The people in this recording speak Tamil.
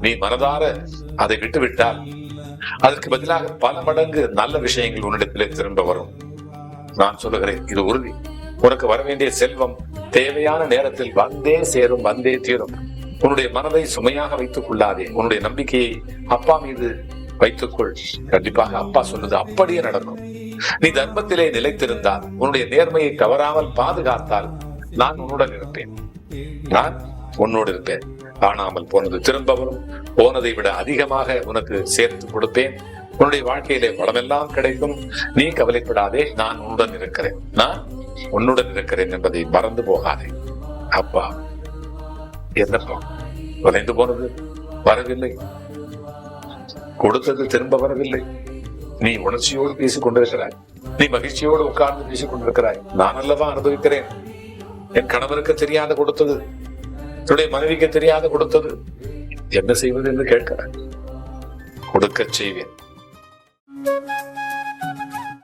நீ மனதார அதை விட்டு விட்டால் அதற்கு பதிலாக பல மடங்கு நல்ல விஷயங்கள் உன்னிடத்திலே திரும்ப வரும். நான் சொல்லுகிறேன் இது உறுதி. உனக்கு வர வேண்டிய செல்வம் தேவையான நேரத்தில் வந்தே சேரும் வந்தே தீரும். உன்னுடைய மனதை சுமையாக வைத்துக் கொள்ளாதே உன்னுடைய நம்பிக்கையை அப்பா மீது வைத்துக்கொள். கண்டிப்பாக அப்பா சொல்லுது அப்படியே நடக்கும். நீ தர்மத்திலே நிலைத்திருந்தால் உன்னுடைய நேர்மையை தவறாமல் பாதுகாத்தால் நான் உன்னுடன் இருப்பேன். நான் உன்னோடு இருப்பேன். காணாமல் போனது. திரும்ப வரும் போனதை விட அதிகமாக உனக்கு சேர்த்து கொடுப்பேன். உன்னுடைய வாழ்க்கையிலே வளமெல்லாம் கிடைக்கும். நீ கவலைப்படாதே நான் உன்னுடன் இருக்கிறேன். நான் உன்னுடன் இருக்கிறேன் என்பதை மறந்து போகாதே. அப்பா என்னப்பா தொலைந்து போனது? வரவில்லை. கொடுத்தது திரும்ப வரவில்லை. நீ உணர்ச்சியோடு பேசிக் கொண்டிருக்கிறாய் நீ மகிழ்ச்சியோடு உட்கார்ந்து பேசிக் கொண்டிருக்கிறாய் நான் அல்லவா அனுபவிக்கிறேன்? என் கணவருக்கு தெரியாத கொடுத்தது. என்னுடைய மனைவிக்கு தெரியாத கொடுத்தது. என்ன செய்வது என்று கேட்கிறார். கொடுக்க செய்வேன்.